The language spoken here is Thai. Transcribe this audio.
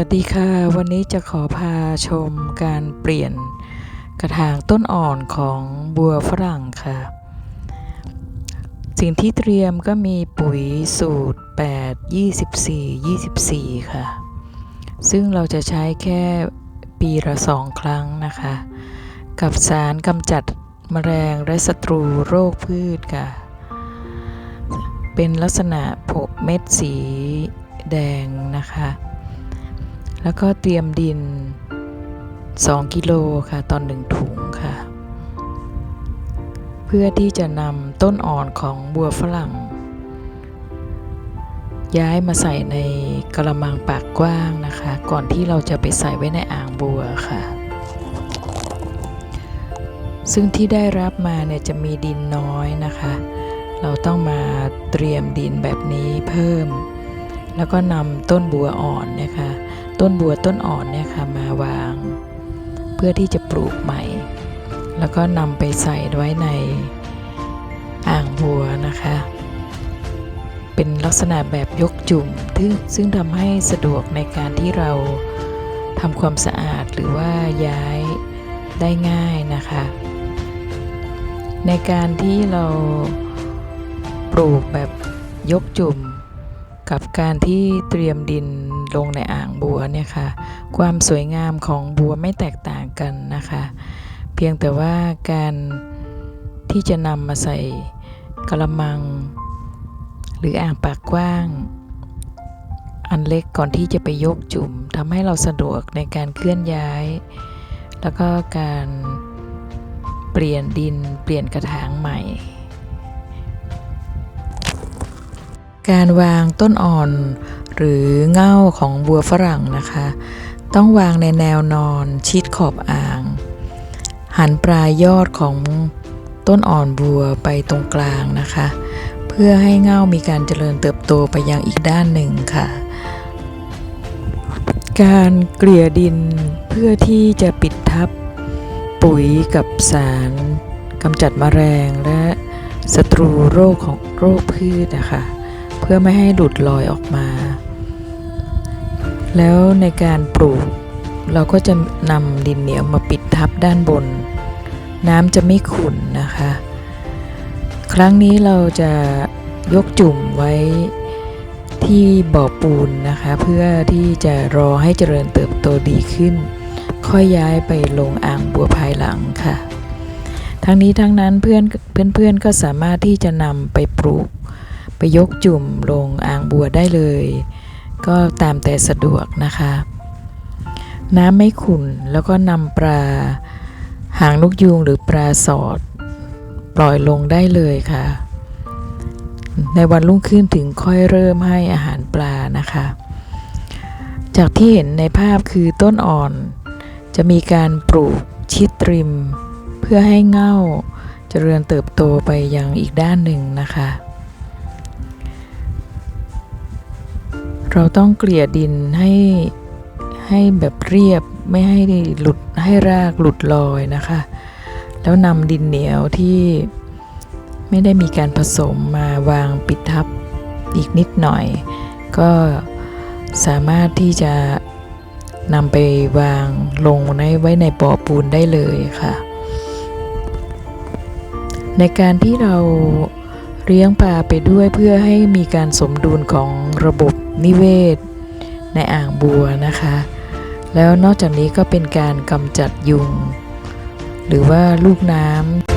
วัสดีค่ะ วันนี้จะขอพาชมการเปลี่ยนกระถางต้นอ่อนของบัวฝรั่งค่ะ สิ่งที่เตรียมก็มีปุ๋ยสูตร 8 24 24 ค่ะ ซึ่งเราจะใช้แค่ปีละสองครั้งนะคะ กับสารกำจัดแมลงและศัตรูโรคพืชค่ะ เป็นลักษณะผกเม็ดสีแดงนะคะ แล้วก็เตรียมดิน 2 กิโลค่ะตอนหนึ่งถุงค่ะ เพื่อที่จะนำต้นอ่อนของบัวฝรั่ง ย้ายมาใส่ในกระมังปากกว้างนะคะ ก่อนที่เราจะไปใส่ไว้ในอ่างบัวค่ะ ซึ่งที่ได้รับมาเนี่ยจะมีดินน้อยนะคะ เราต้องมาเตรียมดินแบบนี้เพิ่ม แล้วก็นำต้นบัวอ่อนนี่ยค่ะ ต้นบัวต้นอ่อนเนี่ยค่ะมาวาง เพื่อที่จะปลูกใหม่ แล้วก็นำไปใส่ไว้ในอ่างบัวนะคะ เป็นลักษณะแบบยกจุ่มซึ่งทำให้สะดวกในการที่เราทำความสะอาดหรือว่าย้ายได้ง่ายนะคะ ในการที่เราปลูกแบบยกจุ่ม กับการที่เตรียมดิน ลงในอ่างบัวเนี่ยค่ะ ความสวยงามของบัวไม่แตกต่างกันนะคะ เพียงแต่ว่าการที่จะนำมาใส่กระมัง หรืออ่างปากกว้าง อันเล็กก่อนที่จะไปยกจุ่มทำให้เราสะดวกในการเคลื่อนย้าย แล้วก็การเปลี่ยนดินเปลี่ยนกระถางใหม่การวางต้นอ่อน หรือเง่าของบัวฝรั่งนะคะ ต้องวางในแนวนอนชิดขอบอ่าง หันปลายยอดของต้นอ่อนบัวไปตรงกลางนะคะ เพื่อให้เง่ามีการเจริญเติบโตไปยังอีกด้านหนึ่งค่ะ การเกลี่ยดินเพื่อที่จะปิดทับปุ๋ยกับสารกำจัดแมลงและศัตรูโรคของโรคพืชนะคะ เพื่อไม่ให้หลุดลอยออกมา แล้วในการปลูก เราก็จะนำดินเหนียวมาปิดทับด้านบน น้ำจะไม่ขุ่นนะคะ ครั้งนี้เราจะยกจุ่มไว้ที่บ่อปูนนะคะ เพื่อที่จะรอให้เจริญเติบโตดีขึ้น ค่อยย้ายไปลงอ่างบัวภายหลังค่ะ ทั้งนี้ทั้งนั้นเพื่อนเพื่อนๆก็สามารถที่จะนำไปปลูก ไปยกจุ่มลงอ่างบัวได้เลย ก็ตามแต่สะดวกนะคะ น้ำไม่ขุ่นแล้วก็นำปลาหางนกยูงหรือปลาสอด ปล่อยลงได้เลยค่ะ ในวันรุ่งขึ้นถึงค่อยเริ่มให้อาหารปลานะคะ จากที่เห็นในภาพคือต้นอ่อน จะมีการปลูกชิดริม เพื่อให้เง่าเจริญเติบโตไปยังอีกด้านหนึ่งนะคะ เราต้องเกลี่ยดินให้ให้แบบเรียบไม่ให้หลุดให้รากหลุดลอยนะคะ แล้วนำดินเหนียวที่ไม่ได้มีการผสมมาวางปิดทับอีกนิดหน่อย ก็สามารถที่จะนำไปวางลงในไว้ในปอปูนได้เลยค่ะ ในการที่เรา เลี้ยงปลาไปด้วยเพื่อให้มีการสมดุลของระบบนิเวศ ในอ่างบัวนะคะ แล้วนอกจากนี้ก็เป็นการกำจัดยุง หรือว่าลูกน้ำ